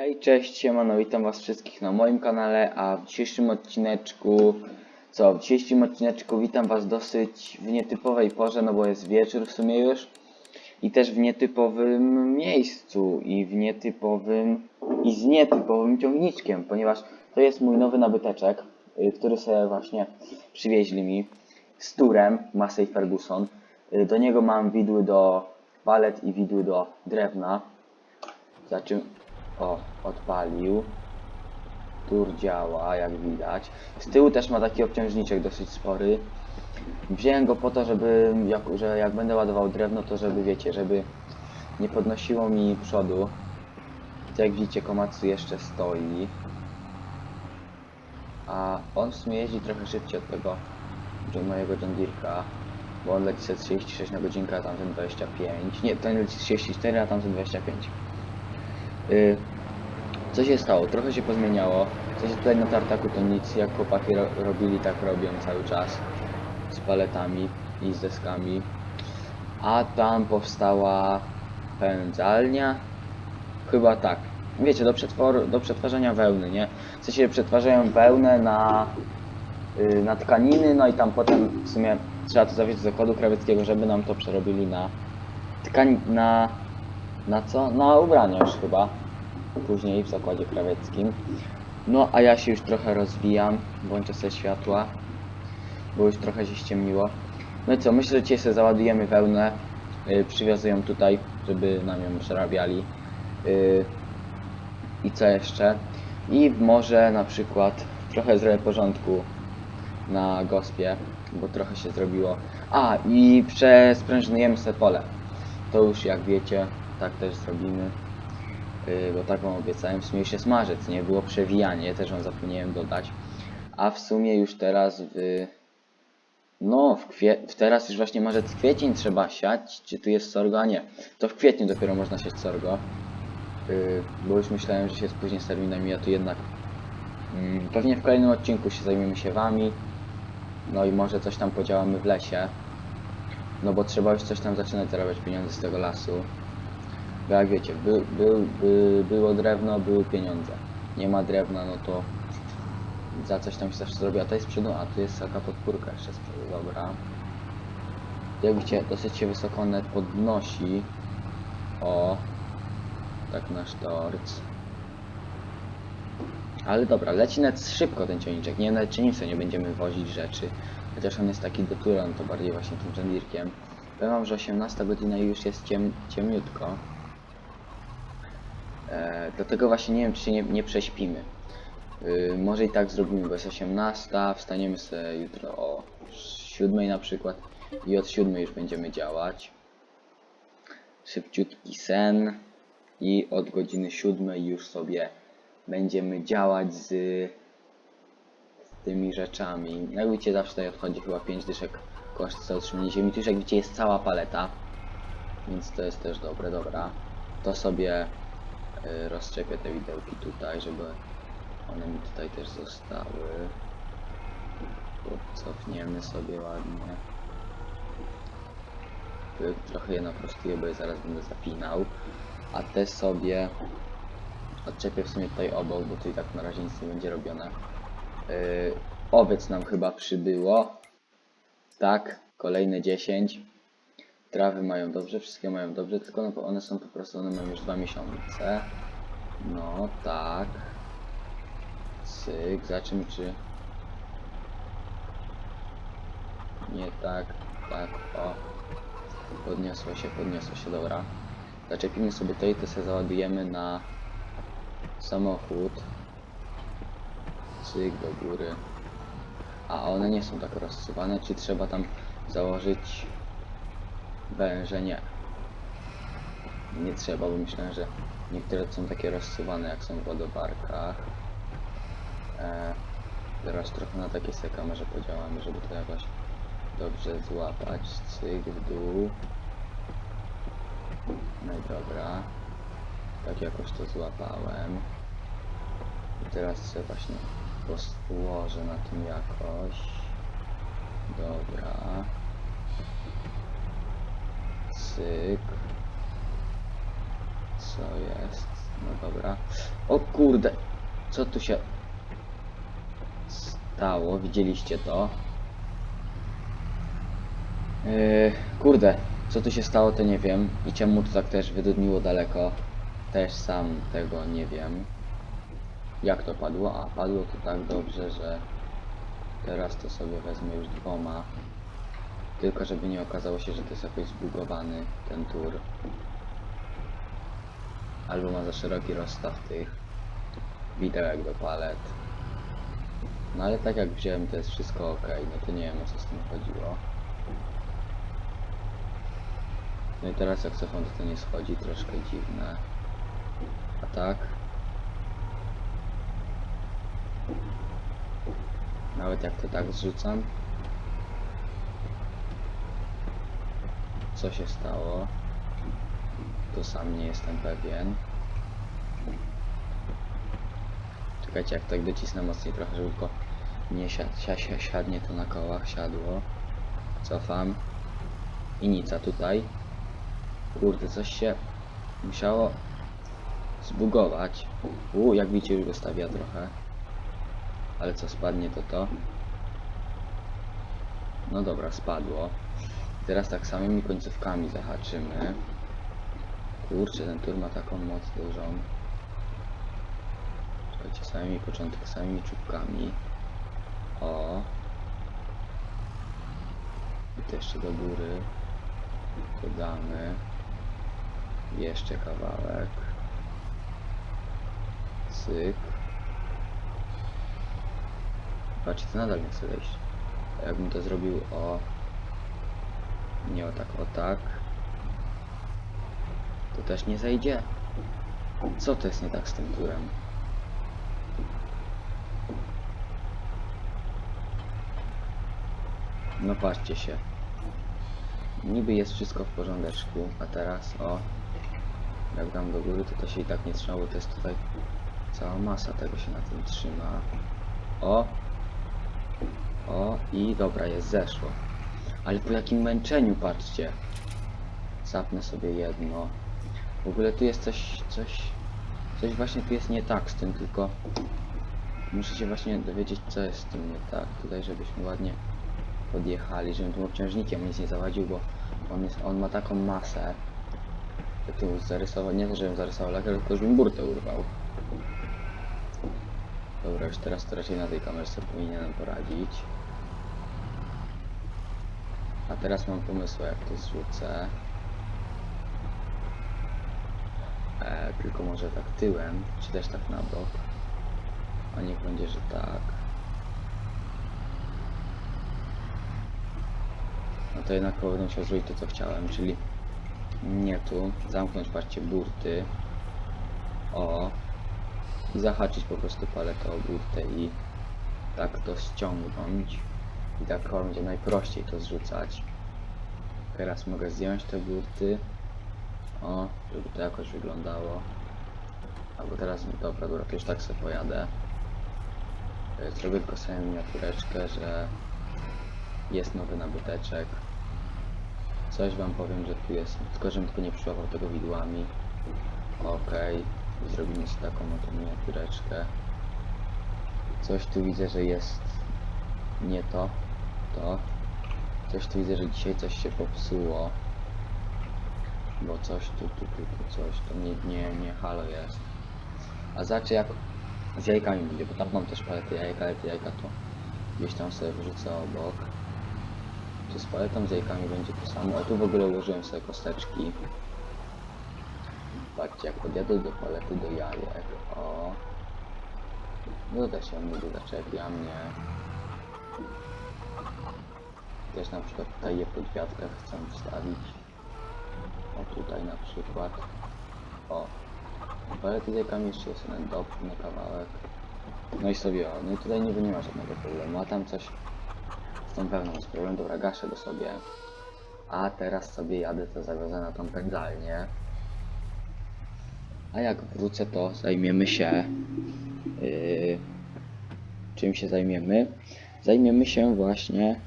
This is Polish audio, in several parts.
Hej, cześć, siemano, witam was wszystkich na moim kanale, a w dzisiejszym odcineczku, co, w dzisiejszym odcineczku witam was dosyć w nietypowej porze, no bo jest wieczór w sumie już i też w nietypowym miejscu i w nietypowym i z nietypowym ciągniczkiem, ponieważ to jest mój nowy nabyteczek, y, który sobie właśnie przywieźli mi z turem Massey Ferguson. Y, Do niego mam widły do palet i widły do drewna. Za czym o, odpalił. Tur działa, jak widać. Z tyłu też ma taki obciążniczek dosyć spory. Wziąłem go po to, żeby, jak, że jak będę ładował drewno, to żeby, wiecie, żeby nie podnosiło mi przodu. To jak widzicie, Komatsu jeszcze stoi. A on w sumie jeździ trochę szybciej od tego mojego John bo on leci sobie 36 na godzinkę, a tamten 25. Nie, ten leci 34, a tamten 25. Y, co się stało? Trochę się pozmieniało. Co się tutaj na tartaku to nic, jak chłopaki ro robili, tak robią cały czas. Z paletami i z deskami. A tam powstała pędzalnia. Chyba tak. Wiecie, do, przetwor do przetwarzania wełny, nie? W sensie przetwarzają wełnę na, y, na tkaniny, no i tam potem w sumie trzeba to zawieźć do zakładu krawieckiego, żeby nam to przerobili na tkanin, na na co? Na ubrania już chyba. Później w zakładzie krawieckim. No a ja się już trochę rozwijam. Włączę sobie światła. Bo już trochę się ściemniło. No i co? Myślę, że dzisiaj sobie załadujemy wełnę. Yy, przywiozę ją tutaj, żeby nam ją przerabiali. Yy, I co jeszcze? I może na przykład trochę zrobię porządku na gospie, bo trochę się zrobiło. A, i przesprężynujemy sobie pole. To już jak wiecie, tak też zrobimy. Yy, bo tak wam obiecałem, w sumie jest marzec, nie? Było przewijanie, też wam zapomniałem dodać. A w sumie już teraz w... No, w kwie... teraz już właśnie marzec, kwiecień trzeba siać. Czy tu jest sorgo? A nie. To w kwietniu dopiero można siać sorgo. Yy, bo już myślałem, że się spóźnię z terminami, a tu jednak... Mm, pewnie w kolejnym odcinku się zajmiemy siewami. No i może coś tam podziałamy w lesie. No bo trzeba już coś tam zaczynać zarabiać pieniądze z tego lasu. Bo jak wiecie, by, był, by, było drewno, były pieniądze. Nie ma drewna, no to za coś tam się zawsze zrobi. A to jest przodu, a tu jest taka podpórka jeszcze z przodu, dobra. Jak widzicie, dosyć się wysoko net podnosi. O, tak nasz torc. Ale dobra, leci net szybko ten ciągniczek. Nie, nawet czynicę nie będziemy wozić rzeczy. Chociaż on jest taki do tury, on to bardziej właśnie tym żendirkiem. Powiem wam, że 18 godzina i już jest ciem, ciemniutko. E, dlatego właśnie nie wiem, czy nie, nie prześpimy. Y, może i tak zrobimy, bo jest 18, wstaniemy sobie jutro o 7 na przykład i od 7 już będziemy działać. Szybciutki sen i od godziny 7 już sobie będziemy działać z, z tymi rzeczami. Jak widzicie, zawsze tutaj odchodzi chyba 5 dyszek koszt za utrzymanie ziemi. Tu już jak widzicie jest cała paleta, więc to jest też dobre, dobra. To sobie rozczepię te widełki tutaj, żeby one mi tutaj też zostały. Cofniemy sobie ładnie. Trochę je naprostuję, bo je zaraz będę zapinał. A te sobie odczepię w sumie tutaj obok, bo tu i tak na razie nic nie będzie robione. Yy, owiec nam chyba przybyło. Tak, kolejne 10. Trawy mają dobrze, wszystkie mają dobrze, tylko no, one są po prostu, one mają już dwa miesiące. No tak. Cyk, zobaczymy czy... Nie tak, tak, o. Podniosło się, podniosło się, dobra. Zaczepimy sobie to i to sobie załadujemy na samochód. Cyk do góry. A one nie są tak rozsuwane, czy trzeba tam założyć węże? Nie. Nie trzeba, bo myślałem, że niektóre są takie rozsuwane jak są w ładowarkach. E, teraz trochę na takie se kamerze podziałamy, żeby to jakoś dobrze złapać. Cyk w dół. No i dobra. Tak jakoś to złapałem. I teraz sobie właśnie położę na tym jakoś. Dobra. Cyk. Co jest? No dobra. O kurde, co tu się stało? Widzieliście to? Yy, kurde, co tu się stało, to nie wiem. I czemu to tak też wydudniło daleko, też sam tego nie wiem. Jak to padło? A, padło to tak dobrze, że teraz to sobie wezmę już dwoma. Tylko żeby nie okazało się, że to jest jakoś zbugowany ten tur. Albo ma za szeroki rozstaw tych widełek do palet. No ale tak jak wziąłem, to jest wszystko ok, no to nie wiem o co z tym chodziło. No i teraz jak cofam, to to nie schodzi, troszkę dziwne. A tak? Nawet jak to tak zrzucam. Co się stało? To sam nie jestem pewien. Czekajcie, jak tak docisnę mocniej trochę, żeby tylko nie siad, sia, sia, siadnie to na kołach, siadło. Cofam. I nic, a tutaj. Kurde, coś się musiało zbugować. U, jak widzicie, już go stawia trochę. Ale co spadnie, to to. No dobra, spadło. Teraz tak samymi końcówkami zahaczymy. Kurczę, ten tur ma taką moc dużą. Słuchajcie, samymi początek, samymi czubkami. O. I to jeszcze do góry. Dodamy. Jeszcze kawałek. Cyk. Patrzcie, to nadal nie chce wejść. Jakbym to zrobił o... Nie o tak, o tak. To też nie zejdzie. Co to jest nie tak z tym turem? No patrzcie się. Niby jest wszystko w porządeczku, a teraz o... Jak dam do góry, to to się i tak nie trzymało, to jest tutaj cała masa tego się na tym trzyma. O! O, i dobra, jest zeszło. Ale po jakim męczeniu, patrzcie. Zapnę sobie jedno. W ogóle tu jest coś, coś, coś właśnie tu jest nie tak z tym, tylko muszę się właśnie dowiedzieć, co jest z tym nie tak. Tutaj, żebyśmy ładnie podjechali, żebym tym obciążnikiem nic nie zawadził, bo on, jest, on ma taką masę. Tu zarysował, nie to, żebym zarysował lakier, tylko żebym burtę urwał. Dobra, już teraz to raczej na tej kamerce powinienem poradzić. A teraz mam pomysł, jak to zrzucę. E, tylko może tak tyłem, czy też tak na bok. A niech będzie, że tak. No to jednak powinno się zrobić to, co chciałem, czyli nie tu. Zamknąć, patrzcie, burty. O. I zahaczyć po prostu paletę o burtę i tak to ściągnąć. I tak będzie najprościej to zrzucać. Teraz mogę zdjąć te burty. O, żeby to jakoś wyglądało. Albo teraz, dobra, dobra, już tak sobie pojadę. E, Zrobię tylko sobie miniatureczkę, że jest nowy nabyteczek. Coś wam powiem, że tu jest, tylko żebym tylko nie przyłapał tego widłami. Okej, zrobimy sobie taką oto miniatureczkę. Coś tu widzę, że jest nie to, to. Coś tu widzę, że dzisiaj coś się popsuło. Bo coś tu, tu, tu, tu coś, to nie, nie, nie halo jest. A znaczy jak z jajkami będzie, bo tam mam też palety jajka, ale te jajka to gdzieś tam sobie wrzucę obok. Czy z paletą z jajkami będzie to samo? O tu w ogóle ułożyłem sobie kosteczki. Patrzcie, jak podjadę do palety do jajek. O. No też się mnie zaczepia mnie. Też na przykład tutaj je pod wiatrę chcę wstawić. O tutaj na przykład. O. Palety z jajkami jeszcze jest jeden na kawałek. No i sobie o. No i tutaj niby nie ma żadnego problemu. A tam coś z tą pewną jest problem. Dobra, gaszę go sobie. A teraz sobie jadę to zawiozę na tą pędzalnię. A jak wrócę, to zajmiemy się. Yy, czym się zajmiemy? Zajmiemy się właśnie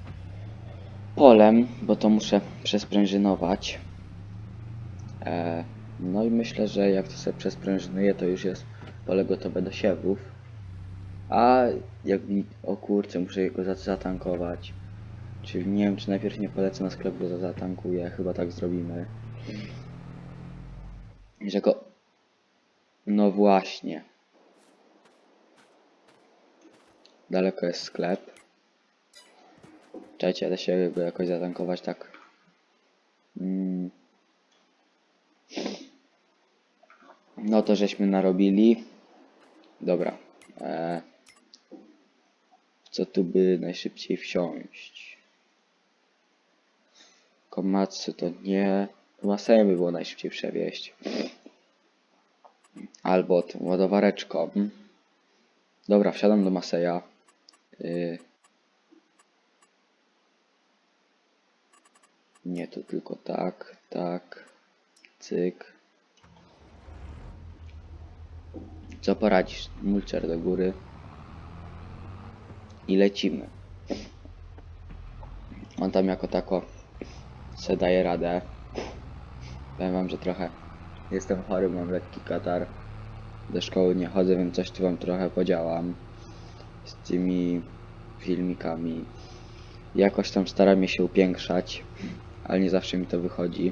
polem, bo to muszę przesprężynować. E, No i myślę, że jak to sobie przesprężynuje, to już jest pole gotowe do siewów. A jak mi... O kurczę, muszę go za- zatankować. Czyli nie wiem, czy najpierw nie polecę na sklep, go za- zatankuję. Chyba tak zrobimy. Że go... No właśnie. Daleko jest sklep. Czekajcie, da się jakoś zatankować tak. Mm. No to żeśmy narobili. Dobra. E, w co tu by najszybciej wsiąść? Komatsu to nie. Maseję by było najszybciej przewieźć. Albo tą ładowareczką. Dobra, wsiadam do Maseja. Y... Nie, to tylko tak, tak, cyk. Co poradzisz? Mulcher do góry. I lecimy. On tam jako tako se daje radę. Powiem wam, że trochę jestem chory, mam lekki katar. Do szkoły nie chodzę, więc coś tu wam trochę podziałam. Z tymi filmikami. Jakoś tam staram się upiększać, ale nie zawsze mi to wychodzi.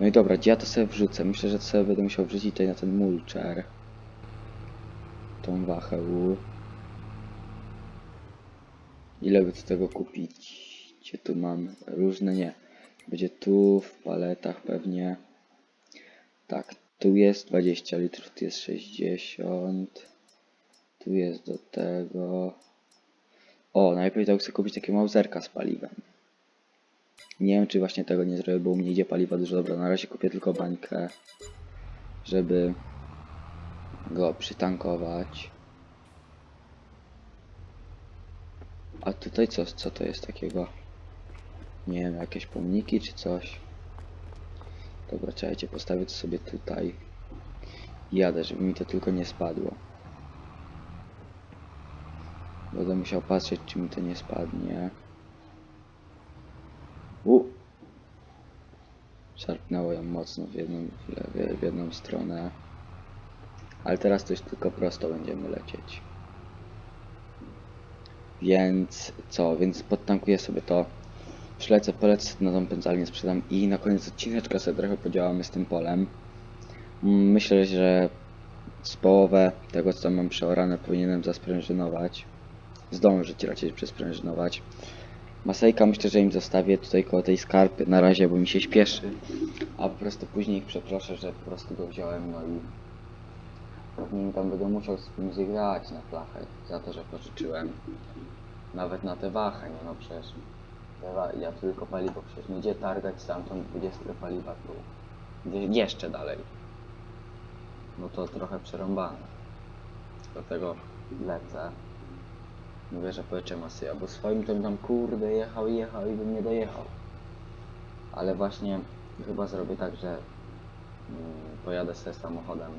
No i dobra, gdzie ja to sobie wrzucę? Myślę, że to sobie będę musiał wrzucić tutaj na ten mulcher. Tą wachę. Ile by z tego kupić? Gdzie tu mam? Różne nie. Będzie tu w paletach pewnie. Tak, tu jest 20 litrów, tu jest 60. Tu jest do tego. O, najpierw chcę kupić takie mauzerka z paliwem. Nie wiem, czy właśnie tego nie zrobię, bo u mnie idzie paliwa dużo. Dobra, na razie kupię tylko bańkę, żeby go przytankować. A tutaj co, co to jest takiego? Nie wiem, jakieś pomniki czy coś. Dobra, czekajcie, postawię to sobie tutaj. Jadę, żeby mi to tylko nie spadło. Będę musiał patrzeć, czy mi to nie spadnie. U! Szarpnęło ją mocno w jedną, w, jedną stronę. Ale teraz to już tylko prosto będziemy lecieć. Więc co? Więc podtankuję sobie to. Przylecę, polecę na tą pędzalnię, sprzedam i na koniec odcineczka sobie trochę podziałamy z tym polem. Myślę, że z połowę tego co mam przeorane powinienem zasprężynować. Zdążyć raczej przesprężynować. Masejka myślę, że im zostawię tutaj koło tej skarpy na razie, bo mi się śpieszy. A po prostu później ich przeproszę, że po prostu go wziąłem, no i pewnie tam będę musiał z tym grać na flachę za to, że pożyczyłem. Nawet na tę wachę, nie no przecież. te Ja tylko paliwo przecież nie gdzie targać stamtąd 20 paliwa tu. Gdzie, jeszcze dalej. No to trochę przerąbane. Dlatego lecę. Mówię, że pojedzie Masyja, bo swoim to bym tam kurde jechał i jechał i bym nie dojechał. Ale właśnie chyba zrobię tak, że mm, pojadę sobie samochodem.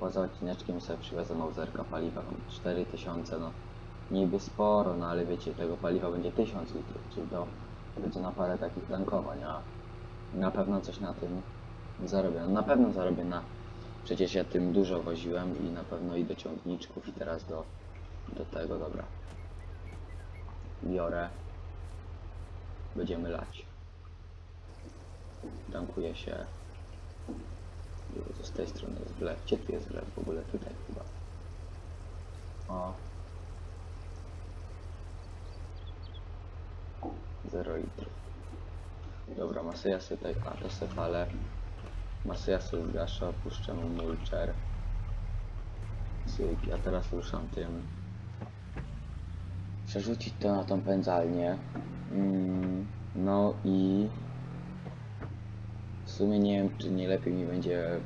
Poza odcineczkiem sobie przywiozę mauzerka paliwa, mam 4000 no. Niby sporo, no ale wiecie, tego paliwa będzie 1000 litrów, czyli to będzie na parę takich tankowań, a na pewno coś na tym zarobię. No, na pewno zarobię na... Przecież ja tym dużo woziłem i na pewno i do ciągniczków i teraz do, do tego, dobra. Biorę. Będziemy lać. Tankuje się. Z tej strony jest wlew. Gdzie tu jest wlew w ogóle? Tutaj chyba. O. 0 litrów. Dobra, Masyja sobie tutaj, a to se fale. Masyja sobie zgasza, opuszczę mu mulcher. Cyk, ja teraz ruszam tym. Przerzucić to na tą pędzalnię. Mm, no i w sumie nie wiem, czy nie lepiej mi będzie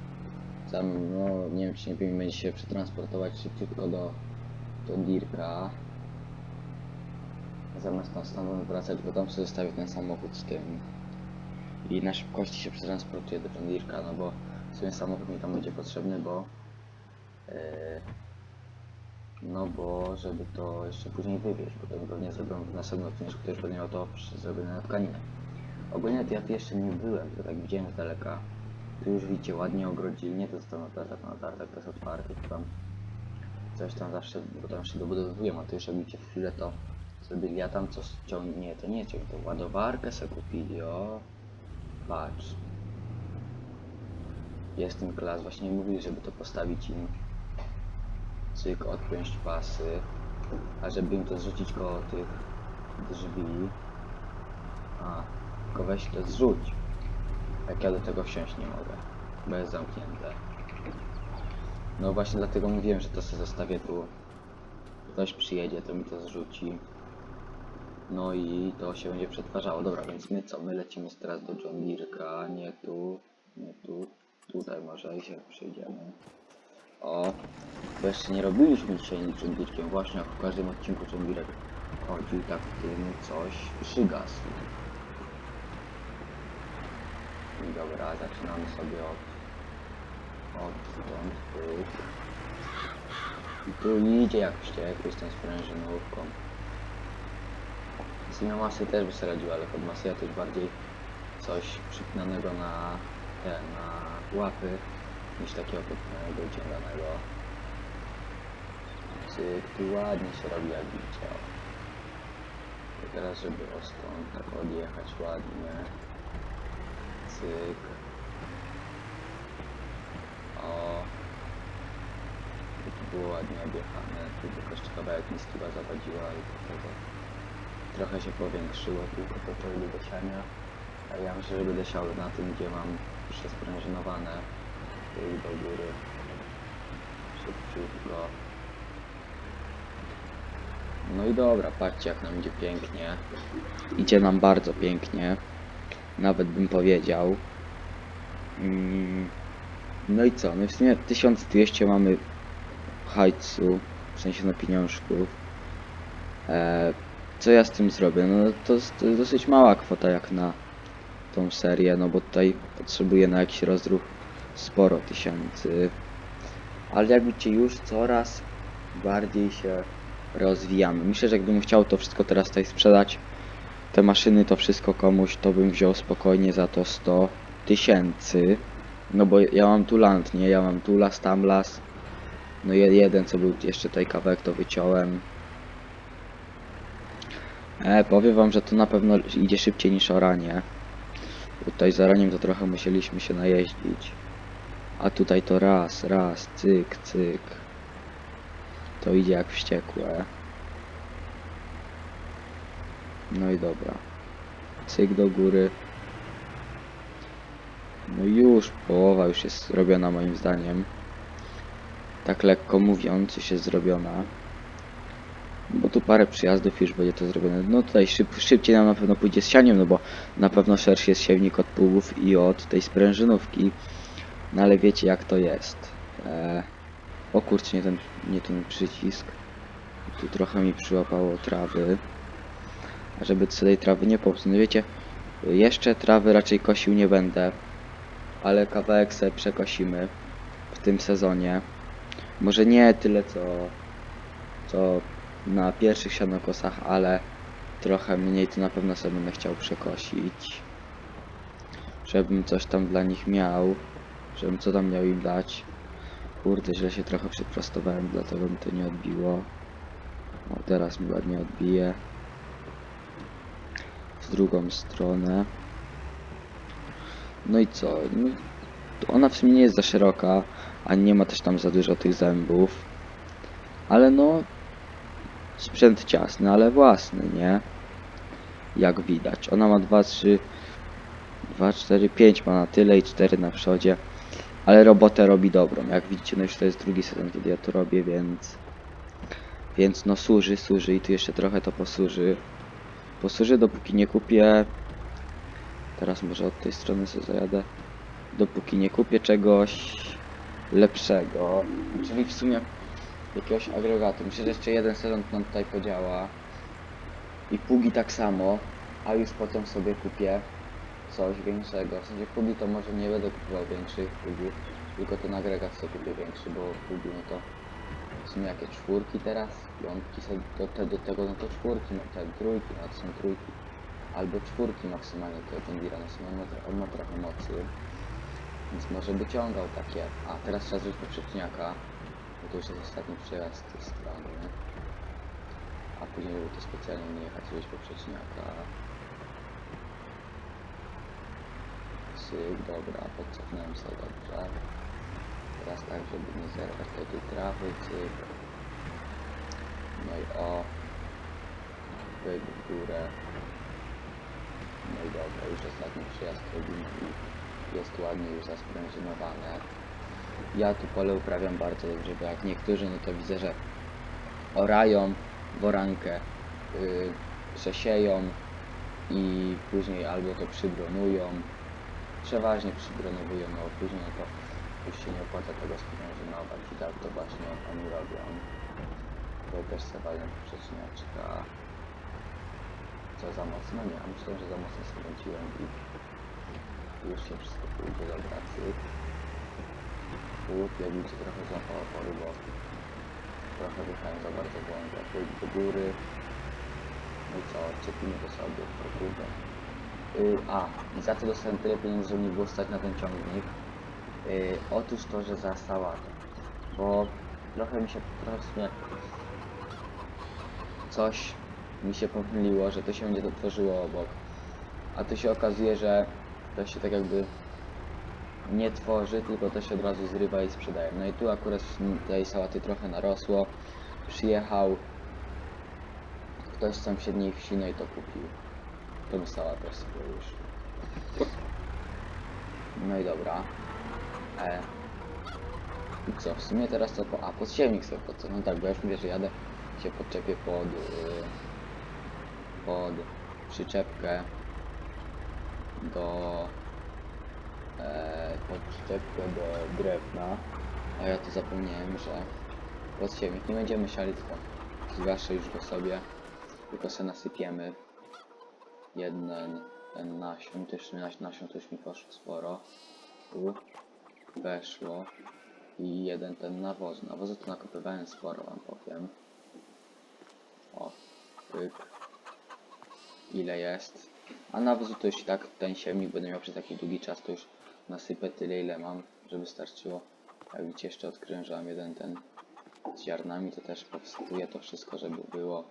sam, no nie wiem, czy nie lepiej mi będzie się przetransportować szybciutko do, do Dirka. Zamiast tam stamtąd wracać, bo tam sobie zostawię ten samochód z tym. I na szybkości się przetransportuję do Deerka, no bo w sumie samochód mi tam będzie potrzebny, bo yy, no bo żeby to jeszcze później wywieźć, bo to pewnie zrobią w następnym odcinku, już będę miał to zrobione na tkaninę. Ogólnie ja tu jeszcze nie byłem, to tak widziałem z daleka. Tu już widzicie, ładnie ogrodzili, nie to jest to na tartak, na tartak to jest otwarty, to tam coś tam zawsze, bo tam jeszcze dobudowują, a tu jak widzicie w chwilę to zrobili, ja tam coś ciągnie, nie, to nie ciągnie, to ładowarkę sobie kupili, o, patrz. Jest ten klas, właśnie mówili, żeby to postawić im, cyk, odpiąć pasy, a żeby im to zrzucić koło tych drzwi, a, tylko weź to zrzuć. Jak ja do tego wsiąść nie mogę, bo jest zamknięte. No właśnie dlatego mówiłem, że to sobie zostawię tu. Ktoś przyjedzie, to mi to zrzuci. No i to się będzie przetwarzało. Dobra, więc my co? My lecimy teraz do John nie tu, nie tu, tutaj może i się przyjdziemy. O, bo jeszcze nie robiliśmy dzisiaj nic John Deere'kiem. Właśnie jak w każdym odcinku Deere'ek chodził tak tym coś przygasł. Dobra, zaczynamy sobie od od stąd tu. I tu idzie jak wściekły z tą sprężynówką. Z nią masy też by sobie radził, ale pod masę ja też bardziej coś przypinanego na te, na łapy niż takiego podpinanego uciąganego. Cyk, tu ładnie się robi jak widzicie. I teraz żeby o stąd tak odjechać ładnie. Cyk. O. Tu było ładnie objechane. Tu tylko jeszcze kawałek mi skiba zawadziła i do tego trochę się powiększyło tylko po polu do siania. A ja myślę, że będę siał na tym, gdzie mam jeszcze i do góry. Szybciutko. No i dobra, patrzcie jak nam idzie pięknie. Idzie nam bardzo pięknie. Nawet bym powiedział. Mm. No i co? No w sumie 1200 mamy hajcu, w sensie na pieniążków. E, co ja z tym zrobię? No to to jest dosyć mała kwota jak na tą serię, no bo tutaj potrzebuję na jakiś rozruch sporo tysięcy. Ale jak widzicie już coraz bardziej się rozwijamy. Myślę, że gdybym chciał to wszystko teraz tutaj sprzedać, te maszyny, to wszystko komuś, to bym wziął spokojnie za to 100 tysięcy. No bo ja mam tu land, nie? Ja mam tu las, tam las. No je- jeden, co był jeszcze tutaj kawałek, to wyciąłem. E, powiem wam, że to na pewno idzie szybciej niż oranie. Tutaj z oraniem to trochę musieliśmy się najeździć. A tutaj to raz, raz, cyk, cyk. To idzie jak wściekłe. No i dobra. Cyk do góry. No już połowa już jest zrobiona moim zdaniem. Tak lekko mówiąc, już jest zrobiona. Bo tu parę przyjazdów już będzie to zrobione. No tutaj szyb, szybciej nam na pewno pójdzie z sianiem, no bo na pewno szerszy jest siewnik od pługów i od tej sprężynówki. No ale wiecie jak to jest. E... O kurczę, nie ten, nie ten przycisk. Tu trochę mi przyłapało trawy. A żeby tej trawy nie popsuć, no wiecie, jeszcze trawy raczej kosił nie będę ale kawałek sobie przekosimy w tym sezonie. Może nie tyle co, co na pierwszych sianokosach, ale trochę mniej to na pewno sobie będę chciał przekosić. Żebym coś tam dla nich miał, żebym co tam miał im dać. Kurde, źle się trochę przyprostowałem, dlatego mi to nie odbiło. O, teraz mi ładnie odbije. W drugą stronę. No i co? No, ona w sumie nie jest za szeroka, a nie ma też tam za dużo tych zębów. Ale no, sprzęt ciasny, ale własny, nie? Jak widać. Ona ma 2, 3, 2, 4, 5 ma na tyle i 4 na przodzie. Ale robotę robi dobrą. Jak widzicie, no już to jest drugi sezon, kiedy ja to robię, więc... Więc no służy, służy i tu jeszcze trochę to posłuży. Posłuży dopóki nie kupię Teraz może od tej strony sobie zajadę. Dopóki nie kupię czegoś lepszego. Czyli w sumie jakiegoś agregatu. Myślę, że jeszcze jeden sezon nam tutaj podziała. I pługi tak samo. A już potem sobie kupię coś większego. W sensie pługi to może nie będę kupował większych pługów. Tylko ten agregat sobie kupię większy, bo pługi no to w sumie jakie czwórki teraz? Piątki sobie do, te, do tego no to czwórki, no te trójki, no to są trójki albo czwórki maksymalnie tego John Deere'a, no sumie on ma, on ma trochę mocy. Więc może by ciągał takie. A teraz trzeba zrobić poprzeczniaka. Bo to już jest ostatni przejazd z tej strony. A później, żeby to specjalnie nie jechać, zrobić poprzeczniaka. Dobra, podcofnąłem sobie dobrze. Teraz tak, żeby nie zerwać tej, trawy, cyk. No i o. Pyk w górę. No i dobra, już ostatni przyjazd robimy jest ładnie już zasprężynowane. Ja tu pole uprawiam bardzo dobrze, bo jak niektórzy, no to widzę, że orają worankę, yy, przesieją i później albo to przybronują, przeważnie przybronowują, no później no to już się nie opłaca tego sprężynować i tak to właśnie oni robią. To też sobie walę poprzeczniaczka. Co za mocno? Nie, a myślę, że za mocno skręciłem i już się wszystko pójdzie do pracy. Łup, jak widzicie trochę złapał oporu, bo trochę wychałem za bardzo błąd, pójdę do góry. No i co, odczepimy to sobie, o kurde. A, i za co dostałem tyle pieniędzy, żeby nie było stać na ten ciągnik? Yy, otóż to, że za sałatę. Bo trochę mi się, w sumie coś mi się pomyliło, że to się będzie to tworzyło obok. A tu się okazuje, że to się tak jakby nie tworzy, tylko to się od razu zrywa i sprzedaje. No i tu akurat tej sałaty trochę narosło. Przyjechał ktoś z sąsiedniej wsi, no i to kupił. Tą sałatę sobie już. No i dobra. E. I co, w sumie teraz to po... A, podsiewnik sobie po co? No tak, bo ja już mówię, że jadę się podczepię pod... Yy, pod przyczepkę do... E, pod przyczepkę do drewna. A ja tu zapomniałem, że podsiewnik nie będziemy siali, tylko zgaszę już go sobie. Tylko se nasypiemy jeden nasion, też nasion to już mi poszło sporo. Tu weszło i jeden ten nawóz. Nawozu to nakopywałem sporo, wam powiem. O, pyk. Ile jest? A nawozu to już i tak ten siewnik będę miał przez taki długi czas, to już nasypę tyle ile mam, żeby starczyło. Jak widzicie jeszcze odkryłem, że mam jeden ten z ziarnami, to też powstuje to wszystko, żeby było.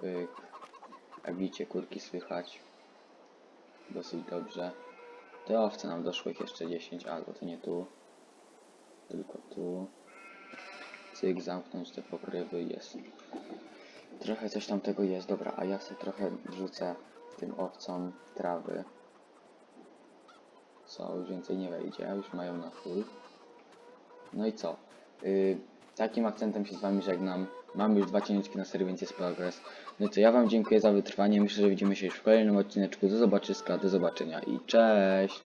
Pyk. Jak widzicie, kurki słychać. Dosyć dobrze. Te owce nam doszło ich jeszcze 10, albo to nie tu. Tylko tu. Cyk, zamknąć te pokrywy, jest. Trochę coś tam tego jest, dobra, a ja sobie trochę wrzucę tym owcom trawy. Co, już więcej nie wejdzie, już mają na full. No i co? Yy, takim akcentem się z Wami żegnam. Mam już dwa ciężki na serii, więc jest progres. No co, ja Wam dziękuję za wytrwanie. Myślę, że widzimy się już w kolejnym odcineczku. Do zobaczyska, do zobaczenia i cześć!